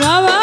বাবা